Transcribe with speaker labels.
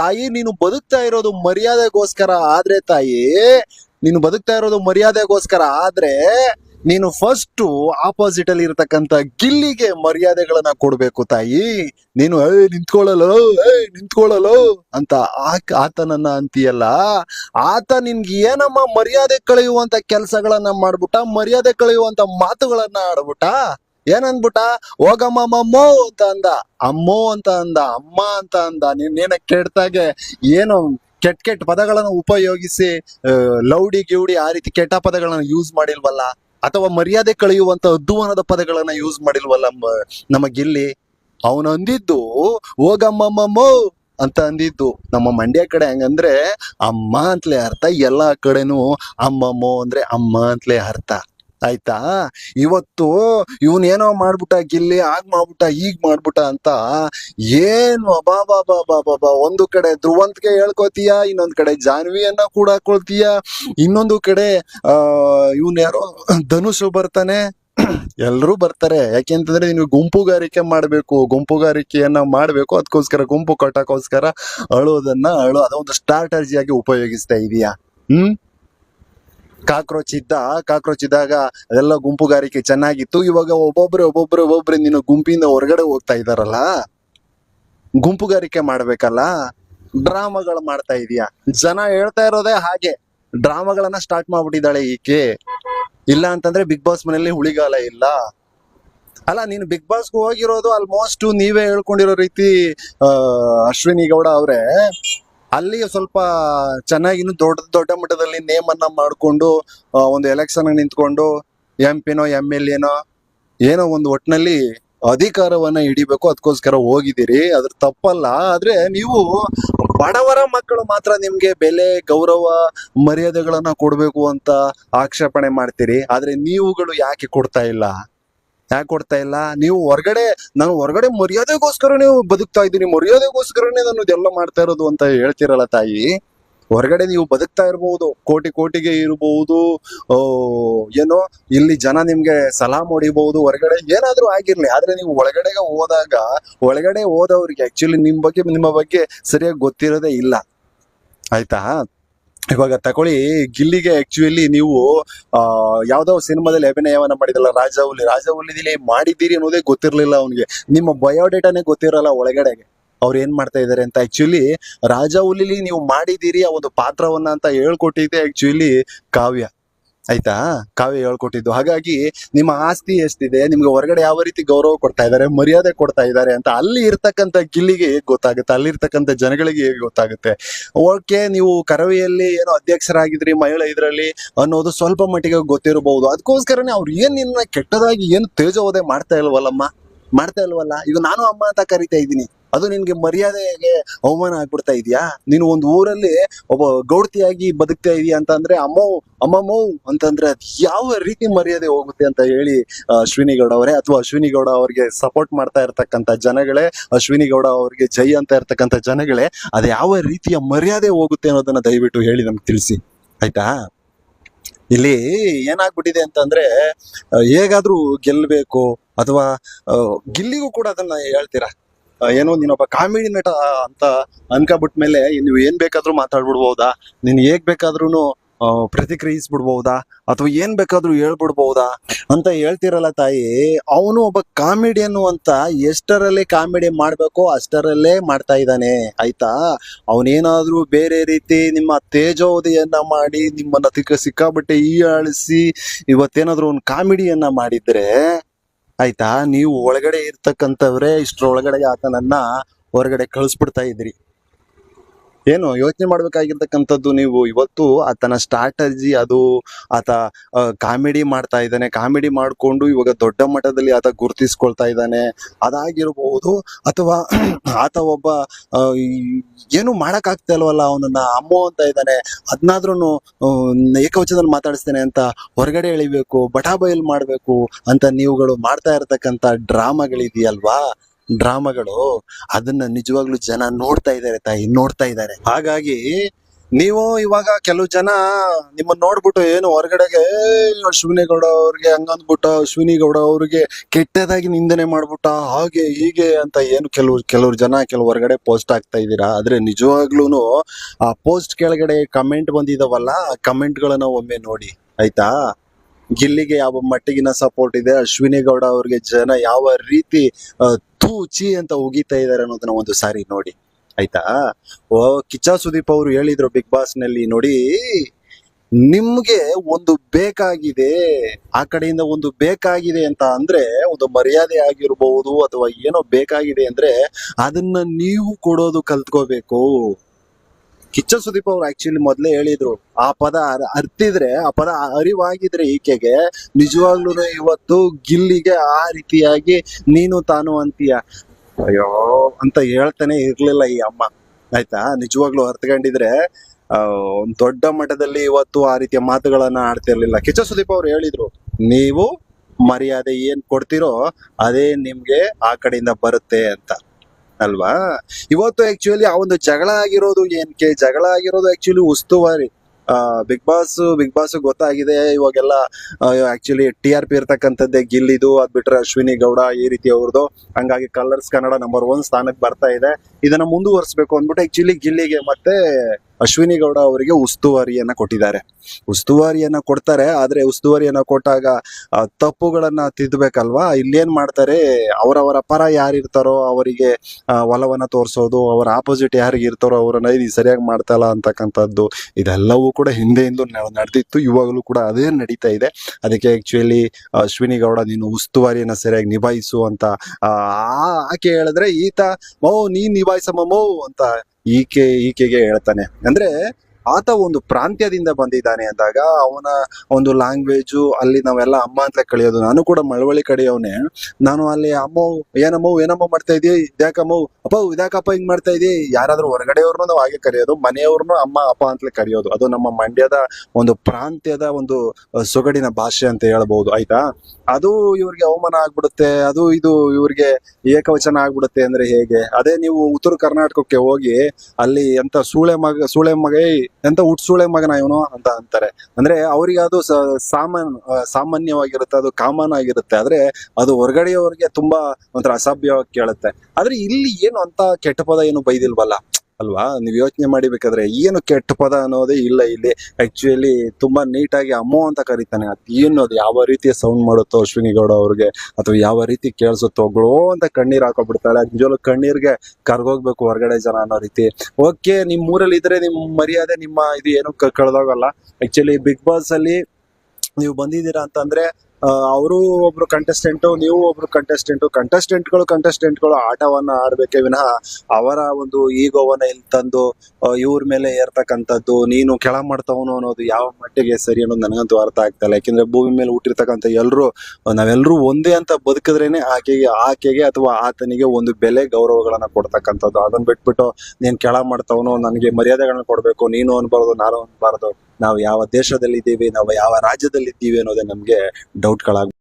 Speaker 1: ತಾಯಿ, ನೀನು ಬದುಕ್ತಾ ಇರೋದು ಮರ್ಯಾದೆಗೋಸ್ಕರ ಆದ್ರೆ ತಾಯಿ, ನೀನು ಬದುಕ್ತಾ ಇರೋದು ಮರ್ಯಾದೆಗೋಸ್ಕರ ಆದ್ರೆ ನೀನು ಫಸ್ಟ್ ಆಪೋಸಿಟ್ ಅಲ್ಲಿ ಇರತಕ್ಕಂತ ಗಿಲ್ಲಿಗೆ ಮರ್ಯಾದೆಗಳನ್ನ ಕೊಡ್ಬೇಕು ತಾಯಿ. ನೀನು ಏ ನಿಂತ್ಕೊಳ್ಳಲು, ಏಯ್, ನಿಂತ್ಕೊಳ್ಳಲು ಅಂತ ಆತನನ್ನ ಅಂತೀಯಲ್ಲ. ಆತ ನಿನ್ಗೆ ಏನಮ್ಮ ಮರ್ಯಾದೆ ಕಳೆಯುವಂತ ಕೆಲಸಗಳನ್ನ ಮಾಡ್ಬಿಟ್ಟ, ಮರ್ಯಾದೆ ಕಳೆಯುವಂತ ಮಾತುಗಳನ್ನ ಆಡ್ಬಿಟ್ಟ? ಏನಂದ್ಬಿಟ್ಟ? ಹೋಗಮ್ಮ ಮಮ್ಮೋ ಅಂತ ಅಂದ. ಅಮ್ಮೋ ಅಂತ ಅಂದ. ಅಮ್ಮ ಅಂತ ಅಂದ. ನೀನೇನ ಕೆಡ್ತಾಗೆ ಏನು ಕೆಟ್ಟ ಕೆಟ್ಟ ಪದಗಳನ್ನು ಉಪಯೋಗಿಸಿ ಲೌಡಿ ಗಿೌಡಿ ಆ ರೀತಿ ಕೆಟ್ಟ ಪದಗಳನ್ನು ಯೂಸ್ ಮಾಡಿಲ್ವಲ್ಲ? ಅಥವಾ ಮರ್ಯಾದೆ ಕಳೆಯುವಂತ ಅದ್ದುವನದ ಪದಗಳನ್ನ ಯೂಸ್ ಮಾಡಿಲ್ವಲ್ಲ ನಮಗಿಲ್ಲಿ ಅವನು ಅಂದಿದ್ದು ಹೋಗಮ್ಮ ಅಂತ ಅಂದಿದ್ದು. ನಮ್ಮ ಮಂಡ್ಯ ಕಡೆ ಹಂಗಂದ್ರೆ ಅಮ್ಮ ಅಂತಲೇ ಅರ್ಥ. ಎಲ್ಲಾ ಕಡೆನೂ ಅಮ್ಮಮ್ಮೋ ಅಂದ್ರೆ ಅಮ್ಮ ಅಂತಲೇ ಅರ್ಥ. ಆಯ್ತಾ? ಇವತ್ತು ಇವನೇನೋ ಮಾಡ್ಬಿಟ್ಟ, ಗಿಲ್ಲಿ ಆಗ್ ಮಾಡ್ಬಿಟ್ಟ ಈಗ ಮಾಡ್ಬಿಟ್ಟ ಅಂತ ಏನು ಬಾ ಬಾ ಬಾ ಬಾ ಬಾ ಬಾ ಒಂದು ಕಡೆ ಧ್ರುವಂತಿಗೆ ಹೇಳ್ಕೊತೀಯ, ಇನ್ನೊಂದ್ ಕಡೆ ಜಾನ್ವಿಯನ್ನ ಕೂಡ ಹಾಕೊಳ್ತೀಯ ಇನ್ನೊಂದು ಕಡೆ, ಆ, ಇವನ್ ಯಾರೋ ಧನುಷ್ ಬರ್ತಾನೆ ಎಲ್ಲರೂ ಬರ್ತಾರೆ. ಯಾಕೆಂತಂದ್ರೆ ನೀವು ಗುಂಪುಗಾರಿಕೆ ಮಾಡ್ಬೇಕು, ಗುಂಪುಗಾರಿಕೆಯನ್ನ ಮಾಡ್ಬೇಕು ಅದಕ್ಕೋಸ್ಕರ ಗುಂಪು ಕಟ್ಟಕ್ಕೋಸ್ಕರ ಅಳೋದನ್ನ ಅಳೋ, ಅದೊಂದು ಸ್ಟ್ರಾಟಜಿಯಾಗಿ ಉಪಯೋಗಿಸ್ತಾ ಇದೀಯಾ? ಹ್ಮ್? ಕಾಕ್ರೋಚ್ ಇದ್ದ ಕಾಕ್ರೋಚ್ ಇದ್ದಾಗ ಅದೆಲ್ಲ ಗುಂಪುಗಾರಿಕೆ ಚೆನ್ನಾಗಿತ್ತು. ಇವಾಗ ಒಬ್ಬೊಬ್ರು ಒಬ್ಬೊಬ್ರು ಒಬ್ಬೊಬ್ರು ನೀನು ಗುಂಪಿಂದ ಹೊರಗಡೆ ಹೋಗ್ತಾ ಇದಾರಲ್ಲ? ಗುಂಪುಗಾರಿಕೆ ಮಾಡ್ಬೇಕಲ್ಲ? ಡ್ರಾಮಾಗಳು ಮಾಡ್ತಾ ಇದೀಯಾ? ಜನ ಹೇಳ್ತಾ ಇರೋದೇ ಹಾಗೆ. ಡ್ರಾಮಾಗಳನ್ನ ಸ್ಟಾರ್ಟ್ ಮಾಡ್ಬಿಟ್ಟಿದ್ದಾಳೆ ಈಕೆ. ಇಲ್ಲ ಅಂತಂದ್ರೆ ಬಿಗ್ ಬಾಸ್ ಮನೆಯಲ್ಲಿ ಹುಳಿಗಾಲ ಇಲ್ಲ. ಅಲ್ಲ, ನೀನು ಬಿಗ್ ಬಾಸ್ಗೂ ಹೋಗಿರೋದು ಆಲ್ಮೋಸ್ಟ್ ನೀವೇ ಹೇಳ್ಕೊಂಡಿರೋ ರೀತಿ ಅಶ್ವಿನಿ ಗೌಡ ಅವ್ರೆ. ಅಲ್ಲಿ ಸ್ವಲ್ಪ ಚೆನ್ನಾಗಿ ದೊಡ್ಡ ದೊಡ್ಡ ಮಟ್ಟದಲ್ಲಿ ನೇಮನ್ನ ಮಾಡ್ಕೊಂಡು ಒಂದು ಎಲೆಕ್ಷನ್ ನಿಂತ್ಕೊಂಡು ಎಂ ಪಿನೋ ಎಂ ಎಲ್ ಎನೋ ಏನೋ ಒಂದು ಒಟ್ಟಿನಲ್ಲಿ ಅಧಿಕಾರವನ್ನ ಹಿಡಿಬೇಕು, ಅದಕ್ಕೋಸ್ಕರ ಹೋಗಿದ್ದೀರಿ. ಅದ್ರ ತಪ್ಪಲ್ಲ. ಆದ್ರೆ ನೀವು ಬಡವರ ಮಕ್ಕಳು ಮಾತ್ರ ನಿಮ್ಗೆ ಬೆಲೆ, ಗೌರವ, ಮರ್ಯಾದೆಗಳನ್ನ ಕೊಡ್ಬೇಕು ಅಂತ ಆಕ್ಷೇಪಣೆ ಮಾಡ್ತೀರಿ. ಆದ್ರೆ ನೀವುಗಳು ಯಾಕೆ ಕೊಡ್ತಾ ಇಲ್ಲ? ಯಾಕೆ ಕೊಡ್ತಾ ಇಲ್ಲ. ನೀವು ಹೊರಗಡೆ, ನಾನು ಹೊರಗಡೆ ಮರ್ಯಾದೆಗೋಸ್ಕರ ನೀವು ಬದುಕ್ತಾ ಇದ್ದೀನಿ, ಮರ್ಯಾದೆಗೋಸ್ಕರನೇ ನಾನು ಇದೆಲ್ಲ ಮಾಡ್ತಾ ಇರೋದು ಅಂತ ಹೇಳ್ತಿರಲ್ಲ ತಾಯಿ. ಹೊರಗಡೆ ನೀವು ಬದುಕ್ತಾ ಇರಬಹುದು ಕೋಟಿ ಕೋಟಿಗೆ ಇರಬಹುದು ಏನೋ, ಇಲ್ಲಿ ಜನ ನಿಮ್ಗೆ ಸಲಾಮ್ ಹೊಡಿಬಹುದು ಹೊರಗಡೆ ಏನಾದ್ರೂ ಆಗಿರ್ಲಿ, ಆದ್ರೆ ನೀವು ಒಳಗಡೆಗೆ ಹೋದಾಗ, ಒಳಗಡೆ ಹೋದವ್ರಿಗೆ ಆಕ್ಚುಲಿ ನಿಮ್ ಬಗ್ಗೆ, ನಿಮ್ಮ ಬಗ್ಗೆ ಸರಿಯಾಗಿ ಗೊತ್ತಿರೋದೇ ಇಲ್ಲ. ಆಯ್ತಾ? ಇವಾಗ ತಗೊಳ್ಳಿ, ಗಿಲ್ಲಿಗೆ ಆಕ್ಚುಲಿ ನೀವು, ಆ, ಯಾವ್ದೋ ಸಿನಿಮಾದಲ್ಲಿ ಅಭಿನಯವನ್ನ ಮಾಡಿದಲ್ಲ ರಾಜ ರಾಜಹುಲಿದಲ್ಲಿ ಮಾಡಿದ್ದೀರಿ ಅನ್ನೋದೇ ಗೊತ್ತಿರ್ಲಿಲ್ಲ ಅವನಿಗೆ. ನಿಮ್ಮ ಬಯೋಡೇಟಾನೇ ಗೊತ್ತಿರಲ್ಲ ಒಳಗಡೆಗೆ ಅವ್ರು ಏನ್ ಮಾಡ್ತಾ ಇದ್ದಾರೆ ಅಂತ ಆಕ್ಚುಲಿ ರಾಜಹುಲಿಲಿ ನೀವು ಮಾಡಿದ್ದೀರಿ ಆ ಒಂದು ಪಾತ್ರವನ್ನ ಅಂತ ಹೇಳ್ಕೊಟ್ಟಿದ್ದೆ ಆಕ್ಚುಲಿ ಕಾವ್ಯ. ಆಯ್ತಾ? ಕಾವ್ಯ ಹೇಳ್ಕೊಟ್ಟಿದ್ದು. ಹಾಗಾಗಿ ನಿಮ್ಮ ಆಸ್ತಿ ಎಷ್ಟಿದೆ, ನಿಮ್ಗೆ ಹೊರಗಡೆ ಯಾವ ರೀತಿ ಗೌರವ ಕೊಡ್ತಾ ಇದ್ದಾರೆ, ಮರ್ಯಾದೆ ಕೊಡ್ತಾ ಇದ್ದಾರೆ ಅಂತ ಅಲ್ಲಿ ಇರ್ತಕ್ಕಂತ ಗಿಲ್ಲಿಗೆ ಹೇಗ್ ಗೊತ್ತಾಗುತ್ತೆ? ಅಲ್ಲಿ ಇರ್ತಕ್ಕಂಥ ಜನಗಳಿಗೆ ಹೇಗೆ ಗೊತ್ತಾಗುತ್ತೆ? ಓಕೆ, ನೀವು ಕರವೆಯಲ್ಲಿ ಏನೋ ಅಧ್ಯಕ್ಷರಾಗಿದ್ರಿ, ಮಹಿಳೆ ಇದರಲ್ಲಿ ಅನ್ನೋದು ಸ್ವಲ್ಪ ಮಟ್ಟಿಗೆ ಗೊತ್ತಿರಬಹುದು. ಅದಕ್ಕೋಸ್ಕರನೇ ಅವ್ರು ಏನ್ ನಿನ್ನ ಕೆಟ್ಟದಾಗಿ, ಏನು ತೇಜೋವದೆ ಮಾಡ್ತಾ ಇಲ್ವಲ್ಲಮ್ಮ? ಮಾಡ್ತಾ ಇಲ್ವಲ್ಲ? ಈಗ ನಾನು ಅಮ್ಮ ಅಂತ ಕರಿತಾ ಇದ್ದೀನಿ. ಅದು ನಿನ್ಗೆ ಮರ್ಯಾದೆಗೆ ಅವಮಾನ ಆಗ್ಬಿಡ್ತಾ ಇದೆಯಾ? ನೀನು ಒಂದು ಊರಲ್ಲಿ ಒಬ್ಬ ಗೌಡ್ತಿಯಾಗಿ ಬದುಕ್ತಾ ಇದೀಯ ಅಂತ ಅಂದ್ರೆ ಅಮ್ಮವ್ ಅಮ್ಮಮ್ಮವ್ ಅಂತಂದ್ರೆ ಅದ್ ಯಾವ ರೀತಿ ಮರ್ಯಾದೆ ಹೋಗುತ್ತೆ ಅಂತ ಹೇಳಿ ಅಶ್ವಿನಿ ಗೌಡ ಅವರೇ. ಅಥವಾ ಅಶ್ವಿನಿ ಗೌಡ ಅವರಿಗೆ ಸಪೋರ್ಟ್ ಮಾಡ್ತಾ ಇರ್ತಕ್ಕಂಥ ಜನಗಳೇ, ಅಶ್ವಿನಿ ಗೌಡ ಅವರಿಗೆ ಜೈ ಅಂತ ಇರ್ತಕ್ಕಂಥ ಜನಗಳೇ, ಅದು ಯಾವ ರೀತಿಯ ಮರ್ಯಾದೆ ಹೋಗುತ್ತೆ ಅನ್ನೋದನ್ನ ದಯವಿಟ್ಟು ಹೇಳಿ ನಮ್ಗೆ ತಿಳಿಸಿ. ಆಯ್ತಾ? ಇಲ್ಲಿ ಏನಾಗ್ಬಿಟ್ಟಿದೆ ಅಂತಂದ್ರೆ ಹೇಗಾದ್ರೂ ಗೆಲ್ಲಬೇಕು ಅಥವಾ ಗಿಲ್ಲಿಗೂ ಕೂಡ ಅದನ್ನ ಹೇಳ್ತೀರಾ? ಏನೋ ನೀನೊಬ್ಬ ಕಾಮಿಡಿ ನಟ ಅಂತ ಅನ್ಕೊಬಿಟ್ಮೇಲೆ ನೀವು ಏನ್ ಬೇಕಾದ್ರೂ ಮಾತಾಡ್ಬಿಡ್ಬೋದಾ? ನೀನ್ ಹೇಗ್ ಬೇಕಾದ್ರೂ ಪ್ರತಿಕ್ರಿಯಿಸ್ಬಿಡ್ಬಹುದಾ ಅಥವಾ ಏನ್ ಬೇಕಾದ್ರೂ ಹೇಳ್ಬಿಡ್ಬಹುದಾ ಅಂತ ಹೇಳ್ತಿರಲ್ಲ ತಾಯಿ, ಅವನು ಒಬ್ಬ ಕಾಮಿಡಿಯನ್ನು ಅಂತ ಎಷ್ಟರಲ್ಲೇ ಕಾಮಿಡಿ ಮಾಡ್ಬೇಕು ಅಷ್ಟರಲ್ಲೇ ಮಾಡ್ತಾ ಇದ್ದಾನೆ. ಆಯ್ತಾ? ಅವನೇನಾದ್ರೂ ಬೇರೆ ರೀತಿ ನಿಮ್ಮ ತೇಜೋವಧಿಯನ್ನ ಮಾಡಿ ನಿಮ್ಮನ್ನ ತಿಕ್ಕ ಈ ಅಳಿಸಿ ಇವತ್ತೇನಾದ್ರೂ ಒಂದು ಕಾಮಿಡಿಯನ್ನ ಮಾಡಿದ್ರೆ ಆಯ್ತಾ? ನೀವು ಒಳಗಡೆ ಇರ್ತಕ್ಕಂಥವ್ರೆ ಇಷ್ಟ್ರೊಳಗಡೆ ಆತನನ್ನ ಹೊರಗಡೆ ಕಳಿಸ್ಬಿಡ್ತಾ ಇದ್ರಿ ಏನು ಯೋಚನೆ ಮಾಡ್ಬೇಕಾಗಿರ್ತಕ್ಕಂಥದ್ದು ನೀವು ಇವತ್ತು ಆತನ ಸ್ಟ್ರಾಟಜಿ ಅದು ಆತ ಕಾಮಿಡಿ ಮಾಡ್ತಾ ಇದ್ದಾನೆ. ಕಾಮಿಡಿ ಮಾಡ್ಕೊಂಡು ಇವಾಗ ದೊಡ್ಡ ಮಟ್ಟದಲ್ಲಿ ಆತ ಗುರುತಿಸ್ಕೊಳ್ತಾ ಇದ್ದಾನೆ. ಅದಾಗಿರಬಹುದು ಅಥವಾ ಆತ ಒಬ್ಬ ಏನು ಮಾಡಕ್ ಆಗ್ತಾ ಇಲ್ವಲ್ಲ ಅವನನ್ನ, ಅಮ್ಮ ಅಂತ ಇದ್ದಾನೆ. ಅದನ್ನಾದ್ರೂ ಏಕವಚನದಲ್ಲಿ ಮಾತಾಡಿಸ್ತೇನೆ ಅಂತ ಹೊರಗಡೆ ಎಳಿಬೇಕು, ಬಟಾಬಯಲ್ ಮಾಡಬೇಕು ಅಂತ ನೀವುಗಳು ಮಾಡ್ತಾ ಇರತಕ್ಕಂತ ಡ್ರಾಮಾಗಳಿದೆಯಲ್ವಾ ಡ್ರಾಮಾಗಳು ಅದನ್ನ ನಿಜವಾಗ್ಲೂ ಜನ ನೋಡ್ತಾ ಇದ್ದಾರೆ ತಾಯಿ ನೋಡ್ತಾ ಇದ್ದಾರೆ ಹಾಗಾಗಿ ನೀವು ಇವಾಗ ಕೆಲವು ಜನ ನಿಮ್ಮನ್ನ ನೋಡ್ಬಿಟ್ಟು ಏನು ಹೊರಗಡೆಗೆ "ಏ, ಅಶ್ವಿನಿ ಗೌಡ ಅವ್ರಿಗೆ ಹಂಗಂದ್ಬಿಟ್ಟ ಅಶ್ವಿನಿ ಗೌಡ ಅವ್ರಿಗೆ ಕೆಟ್ಟದಾಗಿ ನಿಂದನೆ ಮಾಡ್ಬಿಟ್ಟ ಹಾಗೆ ಹೀಗೆ ಅಂತ ಏನು ಕೆಲವ್ರು ಕೆಲವ್ರು ಜನ ಕೆಲವು ಹೊರಗಡೆ ಪೋಸ್ಟ್ ಆಗ್ತಾ ಇದ್ದೀರಾ? ಆದ್ರೆ ನಿಜವಾಗ್ಲೂನು ಆ ಪೋಸ್ಟ್ ಕೆಳಗಡೆ ಕಮೆಂಟ್ ಬಂದಿದಾವಲ್ಲ ಆ ಕಮೆಂಟ್ ಗಳನ್ನ ಒಮ್ಮೆ ನೋಡಿ ಆಯ್ತಾ? ಗಿಲ್ಲಿಗೆ ಯಾವ ಮಟ್ಟಿಗಿನ ಸಪೋರ್ಟ್ ಇದೆ? ಅಶ್ವಿನಿ ಗೌಡ ಅವ್ರಿಗೆ ಜನ ಯಾವ ರೀತಿ ತೂಚಿ ಅಂತ ಉಗಿತಾ ಇದ್ದಾರೆ ಅನ್ನೋದನ್ನ ಒಂದು ಸಾರಿ ನೋಡಿ. ಆಯ್ತಾ? ಓ, ಕಿಚ್ಚ ಸುದೀಪ್ ಅವರು ಹೇಳಿದ್ರು ಬಿಗ್ ಬಾಸ್ನಲ್ಲಿ, ನೋಡಿ, ನಿಮ್ಗೆ ಒಂದು ಬೇಕಾಗಿದೆ, ಆ ಕಡೆಯಿಂದ ಒಂದು ಬೇಕಾಗಿದೆ ಅಂತ ಅಂದ್ರೆ, ಒಂದು ಮರ್ಯಾದೆ ಆಗಿರ್ಬಹುದು ಅಥವಾ ಏನೋ ಬೇಕಾಗಿದೆ ಅಂದ್ರೆ, ಅದನ್ನ ನೀವು ಕೊಡೋದು ಕಲ್ತ್ಕೋಬೇಕು. ಕಿಚ್ಚ ಸುದೀಪ್ ಅವ್ರು ಆಕ್ಚುಲಿ ಮೊದ್ಲೇ ಹೇಳಿದ್ರು, ಆ ಪದ ಅರ್- ಅರ್ತಿದ್ರೆ, ಆ ಪದ ಅರಿವಾಗಿದ್ರೆ ಈಕೆಗೆ ನಿಜವಾಗ್ಲೂ ಇವತ್ತು ಗಿಲ್ಲಿಗೆ ಆ ರೀತಿಯಾಗಿ ನೀನು ತಾನು ಅಂತೀಯ. ಅಯ್ಯೋ ಅಂತ ಹೇಳ್ತಾನೆ ಇರ್ಲಿಲ್ಲ ಈ ಅಮ್ಮ. ಆಯ್ತಾ? ನಿಜವಾಗ್ಲೂ ಅರ್ಥಕೊಂಡಿದ್ರೆ ಒಂದ್ ದೊಡ್ಡ ಮಟ್ಟದಲ್ಲಿ ಇವತ್ತು ಆ ರೀತಿಯ ಮಾತುಗಳನ್ನ ಆಡ್ತಿರ್ಲಿಲ್ಲ ಕಿಚ್ಚ ಸುದೀಪ್ ಅವ್ರು ಹೇಳಿದ್ರು, ನೀವು ಮರ್ಯಾದೆ ಏನ್ ಕೊಡ್ತಿರೋ, ಅದೇ ನಿಮ್ಗೆ ಆ ಕಡೆಯಿಂದ ಬರುತ್ತೆ ಅಂತ. ಅಲ್ವಾ? ಇವತ್ತು ಆಕ್ಚುಲಿ ಆ ಒಂದು ಜಗಳ ಆಗಿರೋದು ಏನಕ್ಕೆ ಜಗಳ ಆಗಿರೋದು ಆಕ್ಚುಲಿ ಉಸ್ತುವಾರಿ. ಬಿಗ್ ಬಾಸ್ ಬಿಗ್ ಬಾಸ್ ಗೊತ್ತಾಗಿದೆ. ಇವಾಗೆಲ್ಲ ಆಕ್ಚುಲಿ ಟಿ ಆರ್ ಪಿ ಇರ್ತಕ್ಕಂಥದ್ದೇ ಗಿಲ್ಲಿದು ಅದ್ ಬಿಟ್ರೆ ಅಶ್ವಿನಿ ಗೌಡ ಈ ರೀತಿ ಅವ್ರದ್ದು ಹಂಗಾಗಿ ಕಲರ್ಸ್ ಕನ್ನಡ ನಂಬರ್ ಒನ್ ಸ್ಥಾನಕ್ಕೆ ಬರ್ತಾ ಇದೆ. ಇದನ್ನ ಮುಂದುವರಿಸಬೇಕು ಅಂದ್ಬಿಟ್ಟು ಆಕ್ಚುಲಿ ಗಿಲ್ಲಿಗೆ ಮತ್ತೆ ಅಶ್ವಿನಿ ಗೌಡ ಅವರಿಗೆ ಉಸ್ತುವಾರಿಯನ್ನ ಕೊಟ್ಟಿದ್ದಾರೆ. ಉಸ್ತುವಾರಿಯನ್ನ ಕೊಡ್ತಾರೆ, ಆದ್ರೆ ಉಸ್ತುವಾರಿಯನ್ನ ಕೊಟ್ಟಾಗ ತಪ್ಪುಗಳನ್ನು ತಿದ್ದಬೇಕಲ್ವಾ ಇಲ್ಲೇನ್ ಮಾಡ್ತಾರೆ? ಅವರವರ ಪರ ಯಾರಿರ್ತಾರೋ ಅವರಿಗೆ ಒಲವನ್ನು ತೋರಿಸೋದು, ಅವರ ಆಪೋಸಿಟ್ ಯಾರಿಗೆ ಇರ್ತಾರೋ ಅವರನ್ನ ಇದು ಸರಿಯಾಗಿ ಮಾಡ್ತಾ ಇಲ್ಲ ಅಂತಕ್ಕಂಥದ್ದು, ಇದೆಲ್ಲವೂ ಕೂಡ ಹಿಂದೆಯಿಂದ ನಡೆದಿತ್ತು. ಇವಾಗಲೂ ಕೂಡ ಅದೇ ನಡೀತಾ ಇದೆ. ಅದಕ್ಕೆ ಆ್ಯಕ್ಚುಲಿ ಅಶ್ವಿನಿ ಗೌಡ ನೀನು ಉಸ್ತುವಾರಿಯನ್ನ ಸರಿಯಾಗಿ ನಿಭಾಯಿಸು ಅಂತ ಆಕೆ ಹೇಳಿದ್ರೆ, ಈತ, ಮೋ, ನೀನ್ ನಿಭಾಯಿಸಮ್ಮ, ಮೋ ಅಂತ ಈಕೆ ಈಕೆಗೆ ಹೇಳ್ತಾನೆ. ಅಂದ್ರೆ ಆತ ಒಂದು ಪ್ರಾಂತ್ಯದಿಂದ ಬಂದಿದ್ದಾನೆ ಅಂದಾಗ ಅವನ ಒಂದು ಲ್ಯಾಂಗ್ವೇಜು ಅಲ್ಲಿ ನಾವೆಲ್ಲ ಅಮ್ಮ ಅಂತ ಕಳಿಯೋದು. ನಾನು ಕೂಡ ಮಳವಳ್ಳಿ ಕಡೆಯವನೇ. ನಾನು ಅಲ್ಲಿ, ಅಮ್ಮ, ಏನಮ್ಮ ಏನಮ್ಮ ಮಾಡ್ತಾ ಇದೀಯ? ಇದ್ಯಾಕಮ್ಮ? ಅಪ್ಪ, ಇದ್ಯಾಕಪ್ಪ ಹಿಂಗ್ ಮಾಡ್ತಾ ಇದೀಯ? ಯಾರಾದ್ರೂ ಹೊರಗಡೆಯವ್ರನ್ನು ನಾವು ಹಾಗೆ ಕರೆಯೋದು, ಮನೆಯವ್ರನ್ನು ಅಮ್ಮ, ಅಪ್ಪ ಅಂತಲೇ ಕರೆಯೋದು. ಅದು ನಮ್ಮ ಮಂಡ್ಯದ ಒಂದು ಪ್ರಾಂತ್ಯದ ಒಂದು ಸೊಗಡಿನ ಭಾಷೆ ಅಂತ ಹೇಳ್ಬಹುದು ಆಯ್ತಾ? ಅದು ಇವ್ರಿಗೆ ಅವಮಾನ ಆಗ್ಬಿಡುತ್ತೆ, ಅದು ಇದು ಇವ್ರಿಗೆ ಏಕವಚನ ಆಗ್ಬಿಡುತ್ತೆ ಅಂದ್ರೆ ಹೇಗೆ? ಅದೇ ನೀವು ಉತ್ತರ ಕರ್ನಾಟಕಕ್ಕೆ ಹೋಗಿ ಅಲ್ಲಿ ಎಂತ ಸೂಳೆ ಮಗ ಸೂಳೆ ಮಗ ಎಂತ ಹುಟ್ಸುಳೆ ಮಗನ ಇವನು ಅಂತ ಅಂತಾರೆ. ಅಂದ್ರೆ ಅವ್ರಿಗೆ ಅದು ಸಾಮಾನ್ ಸಾಮಾನ್ಯ ಸಾಮಾನ್ಯವಾಗಿರುತ್ತೆ, ಅದು ಕಾಮನ್ ಆಗಿರುತ್ತೆ. ಆದ್ರೆ ಅದು ಹೊರಗಡೆಯವರಿಗೆ ತುಂಬಾ ಒಂಥರ ಅಸಭ್ಯವಾಗಿ ಕೇಳುತ್ತೆ. ಆದ್ರೆ ಇಲ್ಲಿ ಏನು ಅಂತ ಕೆಟ್ಟ ಪದ ಏನು ಬೈದಿಲ್ವಲ್ಲ? ಅಲ್ವಾ? ನೀವು ಯೋಚನೆ ಮಾಡಿಬೇಕಾದ್ರೆ ಏನು ಕೆಟ್ಟ ಪದ ಅನ್ನೋದೇ ಇಲ್ಲ ಇಲ್ಲಿ. ಆಕ್ಚುಲಿ ತುಂಬಾ ನೀಟಾಗಿ ಅಮ್ಮೋ ಅಂತ ಕರೀತಾನೆ. ಅದು ಏನು, ಅದು ಯಾವ ರೀತಿಯ ಸೌಂಡ್ ಮಾಡುತ್ತೋ ಅಶ್ವಿನಿ ಗೌಡ ಅವ್ರಿಗೆ, ಅಥವಾ ಯಾವ ರೀತಿ ಕೇಳಿಸುತ್ತೋ ಗ್ಲೋ ಅಂತ ಕಣ್ಣೀರ್ ಹಾಕೋಬಿಡ್ತಾಳೆ. ನಿಜವಾಗ್ಲು ಕಣ್ಣೀರ್ಗೆ ಕರ್ಗೋಗ್ಬೇಕು ಹೊರಗಡೆ ಜನ ಅನ್ನೋ ರೀತಿ. ಓಕೆ ನಿಮ್ ಊರಲ್ಲಿ ಇದ್ರೆ ನಿಮ್ ಮರ್ಯಾದೆ, ನಿಮ್ಮ ಇದು ಏನು ಕಳ್ದೋಗಲ್ಲ. ಆಕ್ಚುಲಿ ಬಿಗ್ ಬಾಸ್ ಅಲ್ಲಿ ನೀವು ಬಂದಿದ್ದೀರಾ ಅಂತಂದ್ರೆ ಅವರು ಒಬ್ರು ಕಂಟೆಸ್ಟೆಂಟ್ ನೀವು ಒಬ್ರು ಕಂಟೆಸ್ಟೆಂಟ್ ಕಂಟೆಸ್ಟೆಂಟ್ಗಳು ಕಂಟೆಸ್ಟೆಂಟ್ಗಳು ಆಟವನ್ನ ಆಡ್ಬೇಕೇ ವಿನಃ ಅವರ ಒಂದು ಈಗೋವನ್ನ ಇಲ್ಲಿ ತಂದು ಇವ್ರ ಮೇಲೆ ಏರ್ತಕ್ಕಂಥದ್ದು, ನೀನು ಕೆಳ ಮಾಡ್ತವನು ಅನ್ನೋದು ಯಾವ ಮಟ್ಟಿಗೆ ಸರಿ ಅನ್ನೋದು ನನಗಂತೂ ಅರ್ಥ ಆಗ್ತಾ ಇಲ್ಲ. ಯಾಕೆಂದ್ರೆ ಭೂಮಿ ಮೇಲೆ ಹುಟ್ಟಿರ್ತಕ್ಕಂಥ ಎಲ್ರು ನಾವೆಲ್ಲರೂ ಒಂದೇ ಅಂತ ಬದುಕಿದ್ರೇನೆ ಆಕೆಗೆ ಆಕೆಗೆ ಅಥವಾ ಆತನಿಗೆ ಒಂದು ಬೆಲೆ ಗೌರವಗಳನ್ನ ಕೊಡ್ತಕ್ಕಂಥದ್ದು. ಅದನ್ನ ಬಿಟ್ಬಿಟ್ಟು ನೀನ್ ಕೆಳ ಮಾಡ್ತವನು, ನನಗೆ ಮರ್ಯಾದೆಗಳನ್ನ ಕೊಡ್ಬೇಕು, ನೀನು ಅನ್ಬಾರ್ದು, ನಾನು ಅನ್ಬಾರ್ದು. ನಾವು ಯಾವ ದೇಶದಲ್ಲಿ ಇದ್ದೀವಿ ನಾವು ಯಾವ ರಾಜ್ಯದಲ್ಲಿ ಇದ್ದೀವಿ ಅನ್ನೋದೇ ನಮ್ಗೆ ಡೌಟ್ಗಳಾಗ